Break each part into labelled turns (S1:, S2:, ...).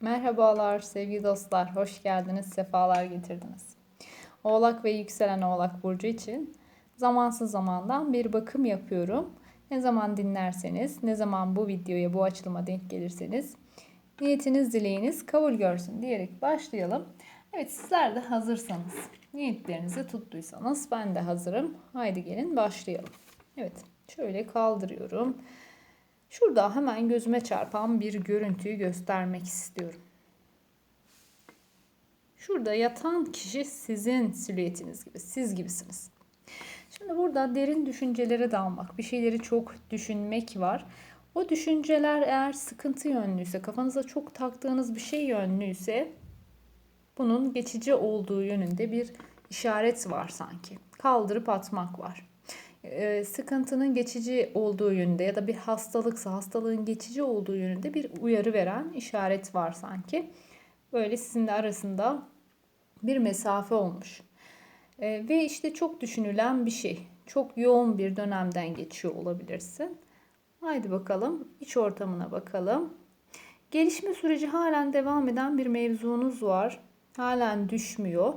S1: Merhabalar sevgili dostlar, hoş geldiniz, sefalar getirdiniz. Oğlak ve yükselen Oğlak Burcu için zamansız zamandan bir bakım yapıyorum. Ne zaman dinlerseniz, ne zaman bu videoya, bu açılıma denk gelirseniz niyetiniz, dileğiniz kabul görsün diyerek başlayalım. Evet sizler de hazırsanız, niyetlerinizi tuttuysanız ben de hazırım. Haydi gelin başlayalım. Evet şöyle kaldırıyorum. Şurada hemen gözüme çarpan bir görüntüyü göstermek istiyorum. Şurada yatan kişi sizin silüetiniz gibi, siz gibisiniz. Şimdi burada derin düşüncelere dalmak, bir şeyleri çok düşünmek var. O düşünceler eğer sıkıntı yönlüyse, kafanıza çok taktığınız bir şey yönlüyse bunun geçici olduğu yönünde bir işaret var sanki. Kaldırıp atmak var. Ee, sıkıntının geçici olduğu yönünde ya da bir hastalıksa hastalığın geçici olduğu yönünde bir uyarı veren işaret var sanki. Böyle sizinle arasında bir mesafe olmuş. Ee, ve işte çok düşünülen bir şey. Çok yoğun bir dönemden geçiyor olabilirsin. Haydi bakalım iç ortamına bakalım. Gelişme süreci halen devam eden bir mevzunuz var. Halen düşmüyor.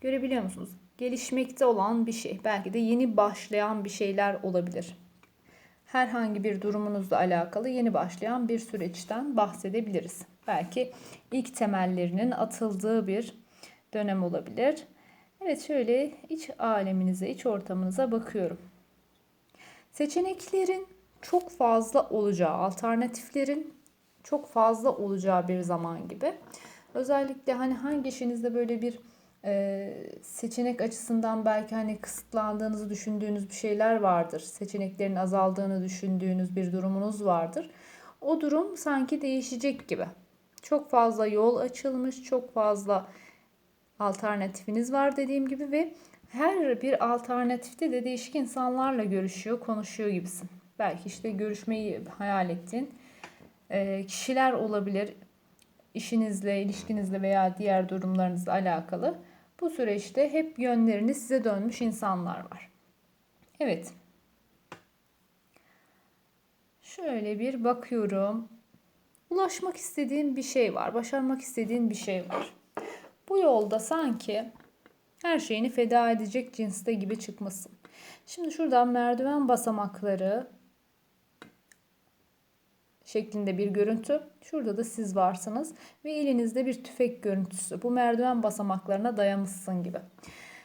S1: Görebiliyor musunuz? Gelişmekte olan bir şey. Belki de yeni başlayan bir şeyler olabilir. Herhangi bir durumunuzla alakalı yeni başlayan bir süreçten bahsedebiliriz. Belki ilk temellerinin atıldığı bir dönem olabilir. Evet şöyle iç aleminize, iç ortamınıza bakıyorum. Seçeneklerin çok fazla olacağı, alternatiflerin çok fazla olacağı bir zaman gibi. Özellikle hani hangi işinizde böyle bir ee, seçenek açısından belki hani kısıtlandığınızı düşündüğünüz bir şeyler vardır. Seçeneklerin azaldığını düşündüğünüz bir durumunuz vardır. O durum sanki değişecek gibi. Çok fazla yol açılmış, çok fazla alternatifiniz var dediğim gibi ve her bir alternatifte de değişik insanlarla görüşüyor, konuşuyor gibisin. Belki işte görüşmeyi hayal ettiğin kişiler olabilir. işinizle, ilişkinizle veya diğer durumlarınızla alakalı. Bu süreçte hep yönlerini size dönmüş insanlar var. Evet. Şöyle bir bakıyorum. Ulaşmak istediğin bir şey var. Başarmak istediğin bir şey var. Bu yolda sanki her şeyini feda edecek cinste gibi çıkmasın. Şimdi şuradan merdiven basamakları şeklinde bir görüntü. Şurada da siz varsınız ve elinizde bir tüfek görüntüsü. Bu merdiven basamaklarına dayamışsın gibi.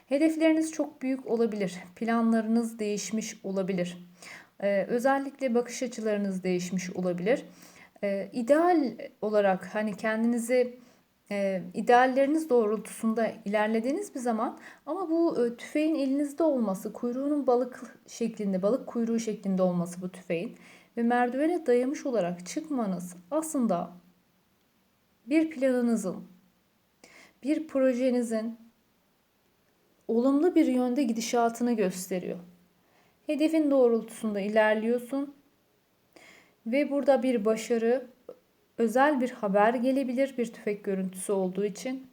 S1: Hedefleriniz çok büyük olabilir. Planlarınız değişmiş olabilir. Ee, özellikle bakış açılarınız değişmiş olabilir. Ee, ideal olarak hani kendinizi e, idealleriniz doğrultusunda ilerlediğiniz bir zaman ama bu e, tüfeğin elinizde olması, kuyruğunun balık şeklinde, balık kuyruğu şeklinde olması bu tüfeğin ve merdivene dayamış olarak çıkmanız aslında bir planınızın, bir projenizin olumlu bir yönde gidişatını gösteriyor. Hedefin doğrultusunda ilerliyorsun ve burada bir başarı, özel bir haber gelebilir bir tüfek görüntüsü olduğu için.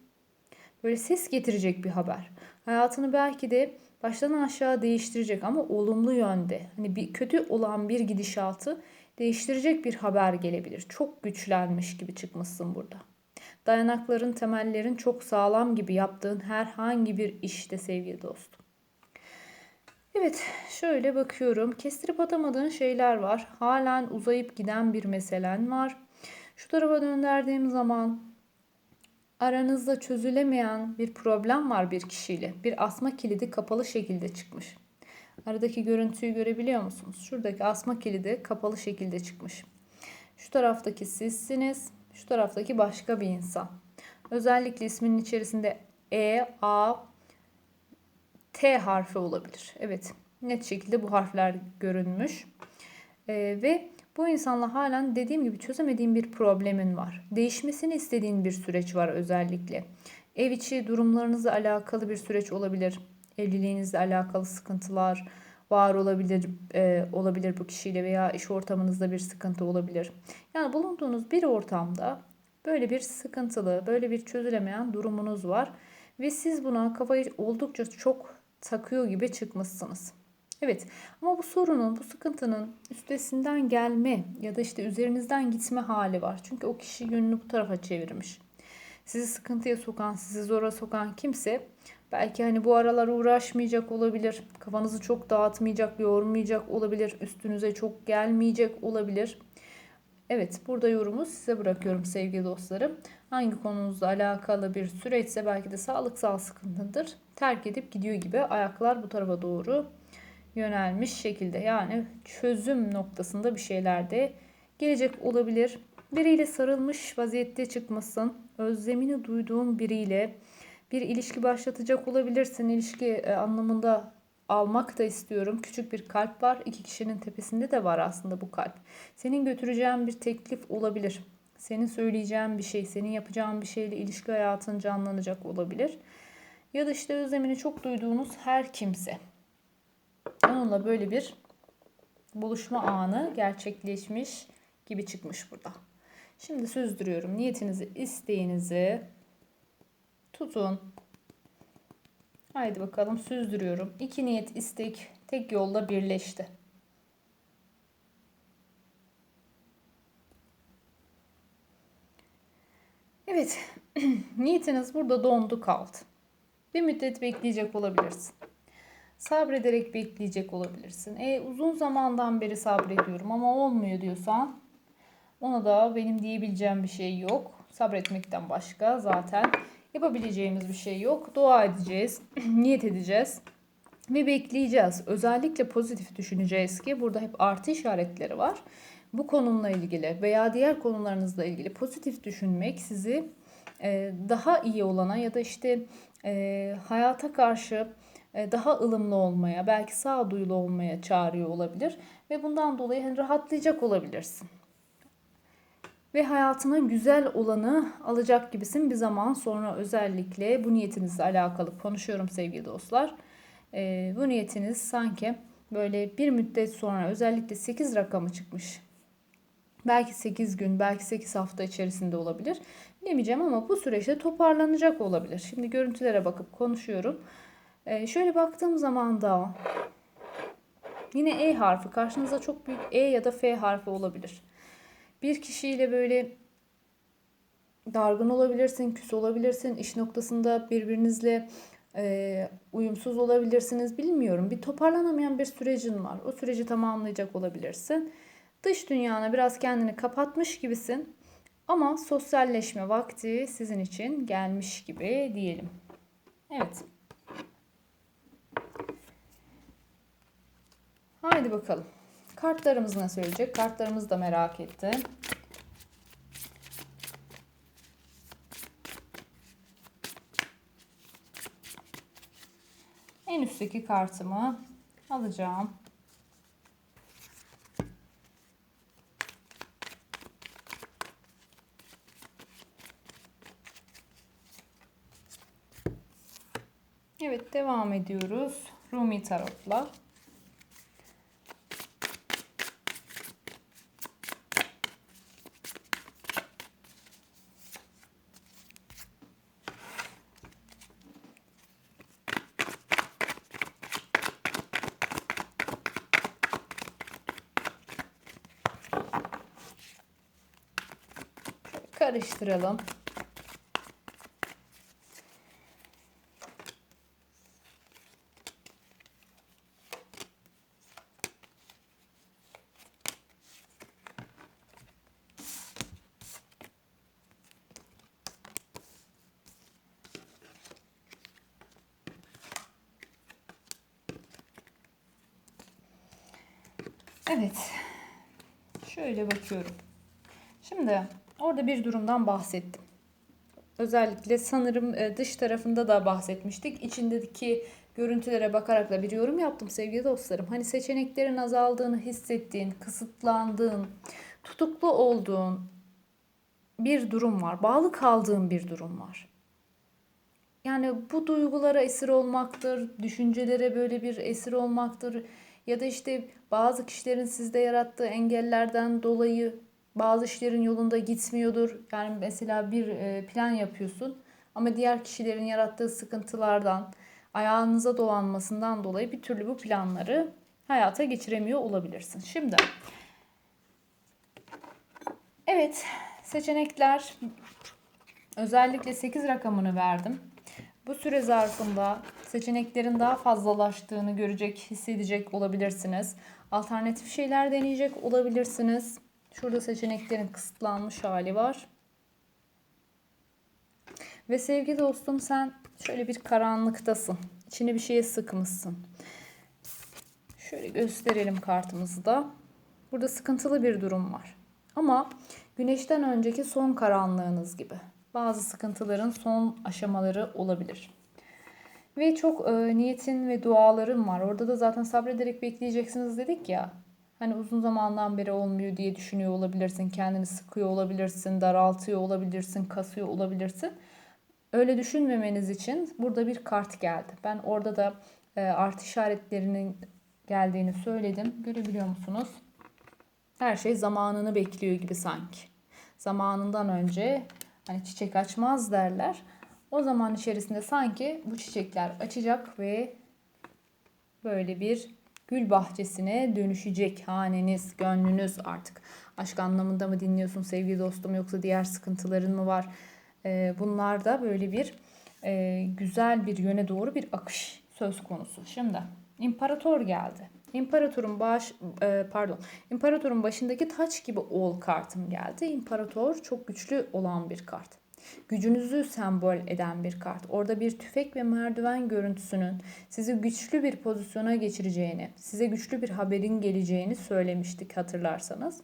S1: Böyle ses getirecek bir haber. Hayatını belki de baştan aşağı değiştirecek ama olumlu yönde. Hani bir kötü olan bir gidişatı değiştirecek bir haber gelebilir. Çok güçlenmiş gibi çıkmışsın burada. Dayanakların, temellerin çok sağlam gibi yaptığın herhangi bir işte sevgili dostum. Evet, şöyle bakıyorum. Kestirip atamadığın şeyler var. Halen uzayıp giden bir meselen var. Şu tarafa döndürdüğüm zaman aranızda çözülemeyen bir problem var bir kişiyle. Bir asma kilidi kapalı şekilde çıkmış. Aradaki görüntüyü görebiliyor musunuz? Şuradaki asma kilidi kapalı şekilde çıkmış. Şu taraftaki sizsiniz. Şu taraftaki başka bir insan. Özellikle isminin içerisinde E, A, T harfi olabilir. Evet net şekilde bu harfler görünmüş. Ee, ve bu insanla halen dediğim gibi çözemediğin bir problemin var. Değişmesini istediğin bir süreç var özellikle. Ev içi durumlarınızla alakalı bir süreç olabilir. Evliliğinizle alakalı sıkıntılar var olabilir e, olabilir bu kişiyle veya iş ortamınızda bir sıkıntı olabilir. Yani bulunduğunuz bir ortamda böyle bir sıkıntılı, böyle bir çözülemeyen durumunuz var ve siz buna kafayı oldukça çok takıyor gibi çıkmışsınız. Evet ama bu sorunun, bu sıkıntının üstesinden gelme ya da işte üzerinizden gitme hali var. Çünkü o kişi yönünü bu tarafa çevirmiş. Sizi sıkıntıya sokan, sizi zora sokan kimse belki hani bu aralar uğraşmayacak olabilir. Kafanızı çok dağıtmayacak, yormayacak olabilir. Üstünüze çok gelmeyecek olabilir. Evet burada yorumu size bırakıyorum sevgili dostlarım. Hangi konunuzla alakalı bir süreçse belki de sağlıksal sıkıntıdır. Terk edip gidiyor gibi ayaklar bu tarafa doğru yönelmiş şekilde. Yani çözüm noktasında bir şeyler de gelecek olabilir. Biriyle sarılmış vaziyette çıkmasın. Özlemini duyduğun biriyle bir ilişki başlatacak olabilirsin. İlişki e, anlamında almak da istiyorum. Küçük bir kalp var. İki kişinin tepesinde de var aslında bu kalp. Senin götüreceğin bir teklif olabilir. Senin söyleyeceğin bir şey, senin yapacağın bir şeyle ilişki hayatın canlanacak olabilir. Ya da işte özlemini çok duyduğunuz her kimse. Onunla böyle bir buluşma anı gerçekleşmiş gibi çıkmış burada. Şimdi süzdürüyorum. Niyetinizi, isteğinizi tutun. Haydi bakalım süzdürüyorum. İki niyet, istek tek yolda birleşti. Evet, niyetiniz burada dondu kaldı. Bir müddet bekleyecek olabilirsin. Sabrederek bekleyecek olabilirsin. E uzun zamandan beri sabrediyorum ama olmuyor diyorsan ona da benim diyebileceğim bir şey yok. Sabretmekten başka zaten yapabileceğimiz bir şey yok. Dua edeceğiz, niyet edeceğiz ve bekleyeceğiz. Özellikle pozitif düşüneceğiz ki burada hep artı işaretleri var. Bu konumla ilgili veya diğer konularınızla ilgili pozitif düşünmek sizi e, daha iyi olana ya da işte e, hayata karşı daha ılımlı olmaya, belki sağduyulu olmaya çağırıyor olabilir ve bundan dolayı hani rahatlayacak olabilirsin. Ve hayatına güzel olanı alacak gibisin bir zaman sonra özellikle bu niyetinizle alakalı konuşuyorum sevgili dostlar. E, bu niyetiniz sanki böyle bir müddet sonra özellikle 8 rakamı çıkmış. Belki 8 gün, belki 8 hafta içerisinde olabilir. Demeyeceğim ama bu süreçte toparlanacak olabilir. Şimdi görüntülere bakıp konuşuyorum. Ee, şöyle baktığım zaman da yine E harfi karşınıza çok büyük E ya da F harfi olabilir. Bir kişiyle böyle dargın olabilirsin, küs olabilirsin, iş noktasında birbirinizle e, uyumsuz olabilirsiniz bilmiyorum. Bir toparlanamayan bir sürecin var. O süreci tamamlayacak olabilirsin. Dış dünyana biraz kendini kapatmış gibisin. Ama sosyalleşme vakti sizin için gelmiş gibi diyelim. Evet. Haydi bakalım. Kartlarımız ne söyleyecek? Kartlarımızı da merak ettim. En üstteki kartımı alacağım. Evet devam ediyoruz. Rumi tarotla. Karıştıralım. Evet. Şöyle bakıyorum. Şimdi orada bir durumdan bahsettim. Özellikle sanırım e, dış tarafında da bahsetmiştik. İçindeki görüntülere bakarak da bir yorum yaptım sevgili dostlarım. Hani seçeneklerin azaldığını hissettiğin, kısıtlandığın, tutuklu olduğun bir durum var. Bağlı kaldığın bir durum var. Yani bu duygulara esir olmaktır, düşüncelere böyle bir esir olmaktır ya da işte bazı kişilerin sizde yarattığı engellerden dolayı bazı işlerin yolunda gitmiyordur. Yani mesela bir e, plan yapıyorsun ama diğer kişilerin yarattığı sıkıntılardan, ayağınıza dolanmasından dolayı bir türlü bu planları hayata geçiremiyor olabilirsin. Şimdi evet seçenekler özellikle 8 rakamını verdim. Bu süre zarfında seçeneklerin daha fazlalaştığını görecek, hissedecek olabilirsiniz. Alternatif şeyler deneyecek olabilirsiniz. Şurada seçeneklerin kısıtlanmış hali var. Ve sevgili dostum sen şöyle bir karanlıktasın. İçini bir şeye sıkmışsın. Şöyle gösterelim kartımızı da. Burada sıkıntılı bir durum var. Ama güneşten önceki son karanlığınız gibi. Bazı sıkıntıların son aşamaları olabilir. Ve çok e, niyetin ve duaların var. Orada da zaten sabrederek bekleyeceksiniz dedik ya. Hani uzun zamandan beri olmuyor diye düşünüyor olabilirsin. Kendini sıkıyor olabilirsin, daraltıyor olabilirsin, kasıyor olabilirsin. Öyle düşünmemeniz için burada bir kart geldi. Ben orada da e, artı işaretlerinin geldiğini söyledim. Görebiliyor musunuz? Her şey zamanını bekliyor gibi sanki. Zamanından önce hani çiçek açmaz derler. O zaman içerisinde sanki bu çiçekler açacak ve böyle bir gül bahçesine dönüşecek haneniz, gönlünüz artık. Aşk anlamında mı dinliyorsun sevgili dostum yoksa diğer sıkıntıların mı var? Ee, bunlar da böyle bir e, güzel bir yöne doğru bir akış söz konusu. Şimdi imparator geldi. İmparatorun baş e, pardon. İmparatorun başındaki taç gibi oğul kartım geldi. İmparator çok güçlü olan bir kart. Gücünüzü sembol eden bir kart. Orada bir tüfek ve merdiven görüntüsünün sizi güçlü bir pozisyona geçireceğini, size güçlü bir haberin geleceğini söylemiştik hatırlarsanız.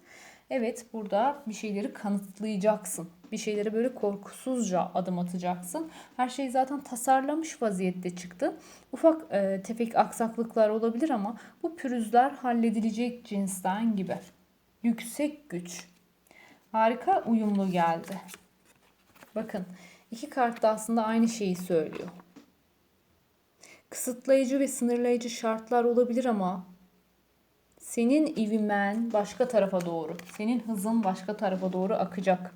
S1: Evet burada bir şeyleri kanıtlayacaksın. Bir şeyleri böyle korkusuzca adım atacaksın. Her şey zaten tasarlamış vaziyette çıktı. Ufak e, tefek aksaklıklar olabilir ama bu pürüzler halledilecek cinsten gibi. Yüksek güç. Harika uyumlu geldi. Bakın iki kart da aslında aynı şeyi söylüyor. Kısıtlayıcı ve sınırlayıcı şartlar olabilir ama senin ivmen başka tarafa doğru, senin hızın başka tarafa doğru akacak.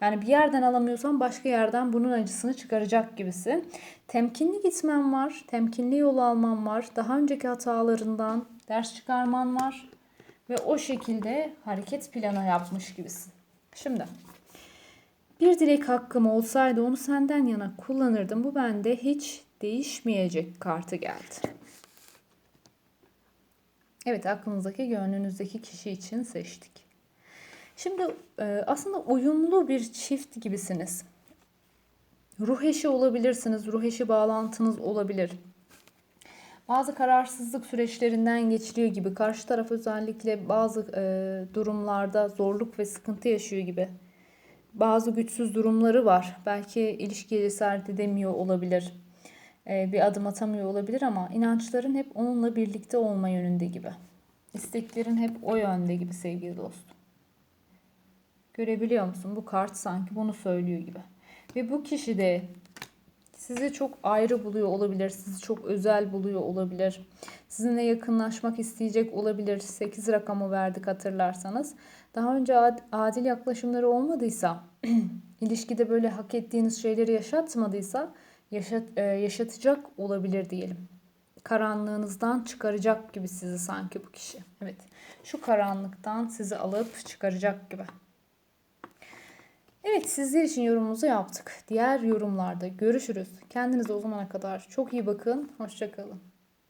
S1: Yani bir yerden alamıyorsan başka yerden bunun acısını çıkaracak gibisin. Temkinli gitmen var, temkinli yol alman var. Daha önceki hatalarından ders çıkarman var ve o şekilde hareket planı yapmış gibisin. Şimdi bir dilek hakkım olsaydı onu senden yana kullanırdım. Bu bende hiç değişmeyecek kartı geldi. Evet aklınızdaki gönlünüzdeki kişi için seçtik. Şimdi e, aslında uyumlu bir çift gibisiniz. Ruh eşi olabilirsiniz. Ruh eşi bağlantınız olabilir. Bazı kararsızlık süreçlerinden geçiliyor gibi. Karşı taraf özellikle bazı e, durumlarda zorluk ve sıkıntı yaşıyor gibi. Bazı güçsüz durumları var. Belki ilişkiye cesaret edemiyor olabilir. E, bir adım atamıyor olabilir ama inançların hep onunla birlikte olma yönünde gibi. İsteklerin hep o yönde gibi sevgili dostum. Görebiliyor musun? Bu kart sanki bunu söylüyor gibi. Ve bu kişi de sizi çok ayrı buluyor olabilir. Sizi çok özel buluyor olabilir. Sizinle yakınlaşmak isteyecek olabilir. 8 rakamı verdik hatırlarsanız. Daha önce adil yaklaşımları olmadıysa, ilişkide böyle hak ettiğiniz şeyleri yaşatmadıysa yaşat, e, yaşatacak olabilir diyelim. Karanlığınızdan çıkaracak gibi sizi sanki bu kişi. Evet. Şu karanlıktan sizi alıp çıkaracak gibi. Evet sizler için yorumumuzu yaptık. Diğer yorumlarda görüşürüz. Kendinize o zamana kadar çok iyi bakın. Hoşçakalın.